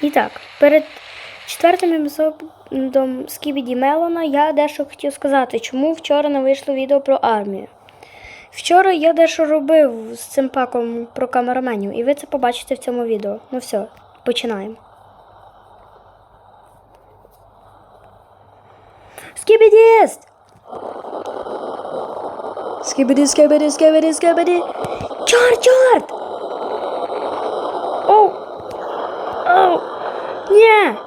І так, перед четвертим епізодом Скібіді Мелона я дещо хотів сказати, чому вчора не вийшло відео про армію. Вчора я дещо робив з цим паком про камераменів, і ви це побачите в цьому відео. Ну все, починаємо. Скібідіст! Скибиди, скибиди, скибиди, скибиди. Чорт, чорт! меня!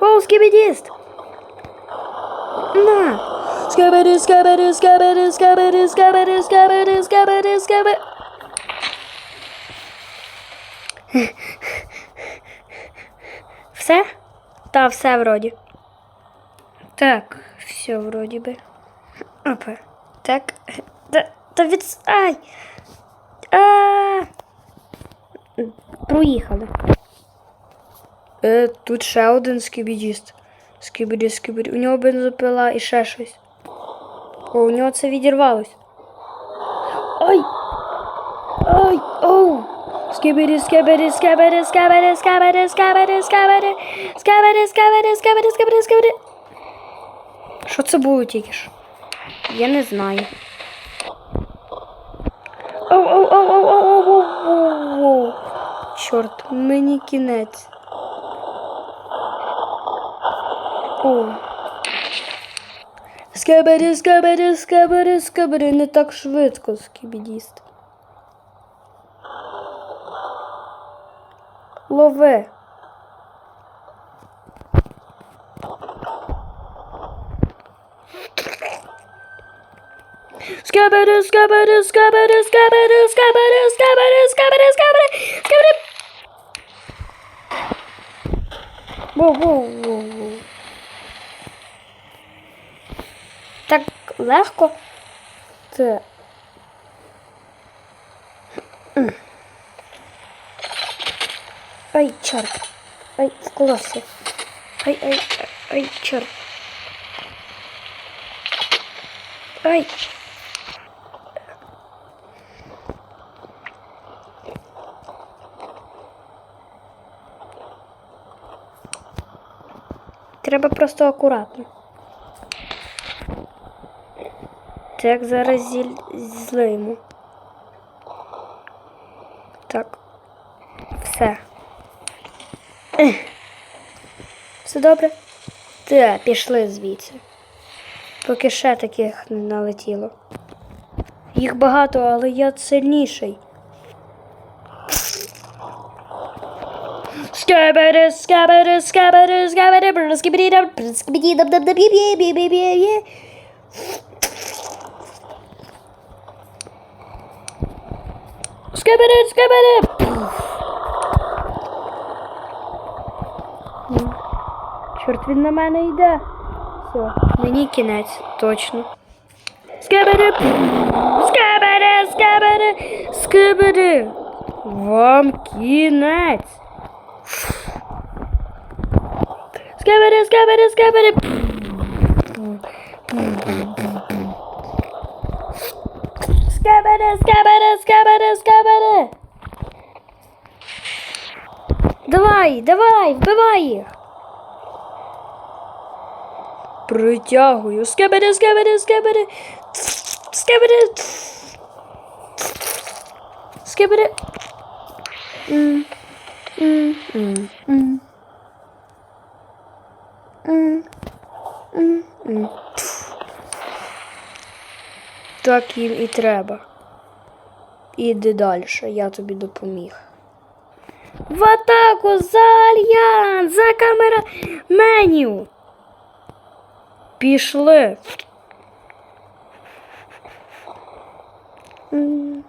О, скибидист! На! Скабиди, скабиди, скабиди, скабиди, скабиди, скабиди, скабиди, скабиди... Все? Та все вроді. Так, все вроде бы. Опа. Так. да, Та, та відстай. А. Проїхали. Е, тут ще один скібідіст. Скібіді, скібіді. У нього бензопила і ще щось. О, у нього це відірвалось. Ой! Ой! Оу! Скібіді, скібіді, скібіді, скібіді, скібіді, скібіді, скібіді, скібіді, скібіді, скібіді, скібіді, скібіді. Що це було тільки ж? Я не знаю. Оу, оу, оу, оу, оу, оу, оу, оу. Чорт, мені кінець. О. Скабері, скабері, скабері, не так швидко, скібідіст. Лови. Скабери, скабери, скабери, скабери, скабери, скабери, скабери, скабери, скабери. Воу, воу, воу, воу. Так легко. Це. Ай, чорт. Ай, вколовся. Ай, ай, ай, чорт. Ай. Треба просто акуратно. Так, зараз зіль... злимо. Так. Все. Все добре? Так, пішли звідси. Поки ще таких не налетіло. Їх багато, але я сильніший. Скабери, скабери, скабери, скабери, бррр, скибиді, дам, бррр, скибиді, дам, дам, скибери, скибери! Чорт він на мене йде. Все, мені кінець, точно. Скибери! Скибери, скибери, скибери! Вам кінець! Скибери, скибери, скибери! Skabada, skabada, skabada, skabada. Давай, давай, вбивай. Притягую. Скабада, скабада, скабада. Скабада. Скабада. М. М. М. М. М. М. Так їм і треба. Іди далі, я тобі допоміг. В атаку за альянс, за камера меню. Пішли. М.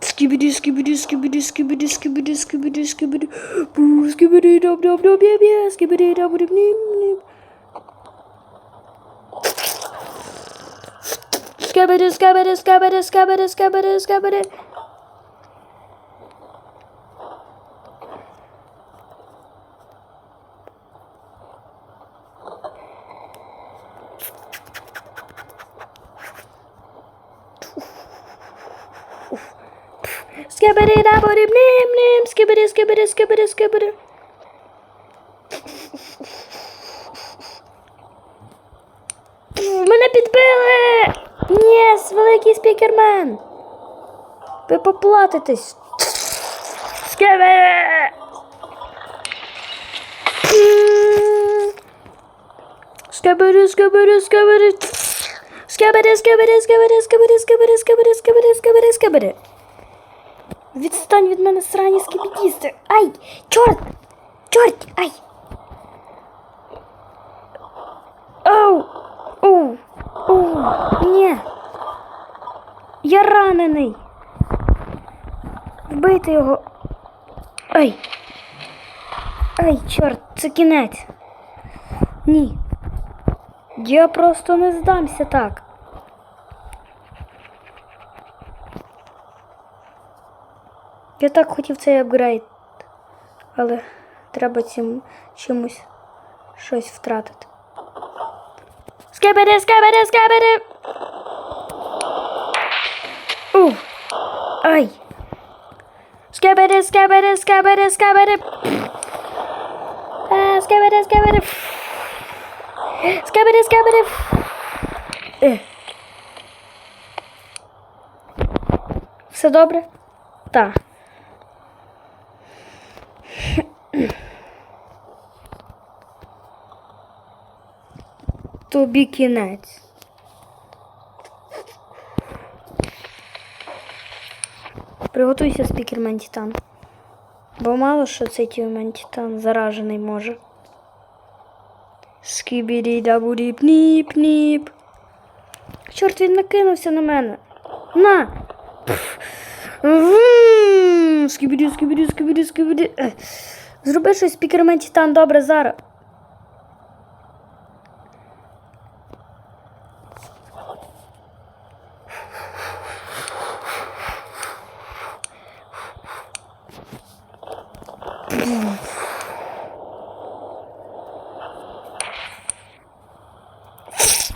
Скибиди, скибиди, скибиди, скибиди, скибиди, скибиди, скибиди. Бу, Скибиди, доб, доб, доб, бе, Scabada, scabada, scabada, scabada, scabada, scabada. Skibbity, dabba, nim, nim, skibbity, skibbity, skibbity, skibbity. Єс, великий спікермен! Ви поплатитесь. Скибиди! Скибиди, скибиди, скибиди. Скибиди, скибиди, скибиди, скибиди, скибиди, скибиди, скибиди, скибиди, скибиди. Відстань від мене срані скибідісти. Ай! Чорт! Чорт! Ай! Оу! Оу! Оу! Ні! Я ранений! Вбити його! Ай! Ай, чорт, це кінець! Ні. Я просто не здамся так. Я так хотів цей апгрейд, але треба цим чимось щось втратити. Скебеде, скебеде, скебеде! Ai! Scabada, scabada, scabada! Ah, scabada, scabada! Scabada, scabada! Eh. Você dobra? Tá. To be. Приготуйся спікер Мантітан. Бо мало що цей тіл Мантітан заражений може. Скібірі дабуріп ніп ніп. Чорт він накинувся на мене. На! Скібірі, скібірі, скібірі, скібірі. Зроби щось спікер Мантітан добре зараз.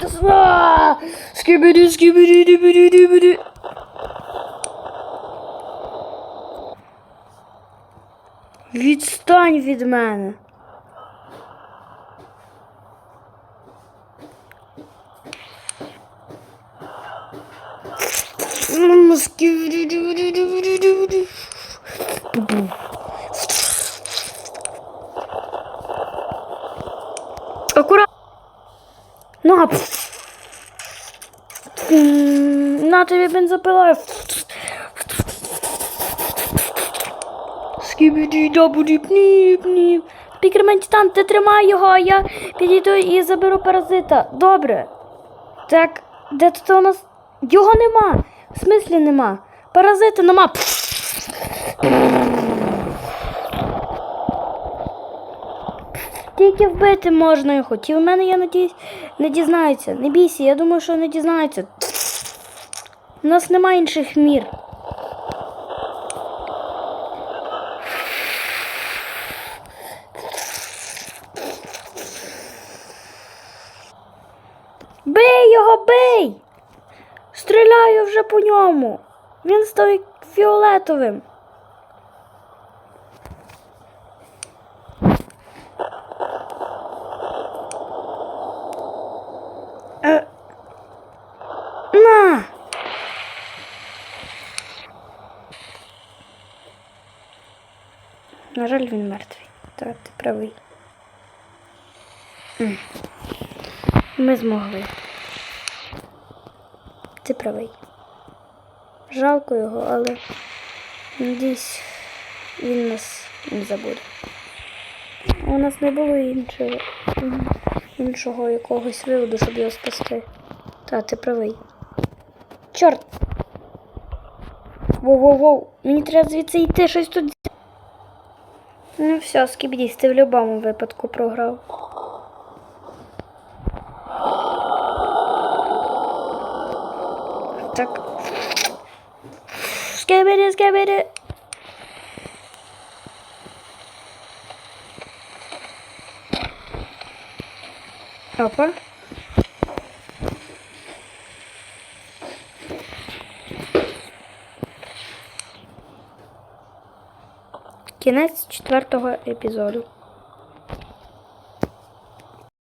Kısma! Skibidi skibidi dibidi dibidi. Відстань від мене. Скибidi dibidi dibidi dibidi. Аккуратно. На. М, На тобі бензопила. Скібіді дабуді пніп ніп. Пікермен Титан, ти тримай його, а я підійду і заберу паразита. Добре. Так, де тут у нас? Його нема. В смислі нема. Паразита нема. Тільки вбити можна його. Ті в мене, я надіюсь, не дізнаються. Не бійся, я думаю, що не дізнаються. У нас немає інших мір. Бий його, бий! Стріляю вже по ньому. Він став фіолетовим. Е, На! На жаль, він мертвий. Так, ти правий. Ми змогли. Ти правий. Жалко його, але надіюсь, він нас не забуде. У нас не було іншого, іншого якогось виводу, щоб його спасти. Та, ти правий. Чорт! Воу-воу-воу, мені треба звідси йти, щось тут. Ну все, скібдісь, ти в будь-якому випадку програв. Так. Скибиди, скибиди. Опа. Кінець четвертого епізоду.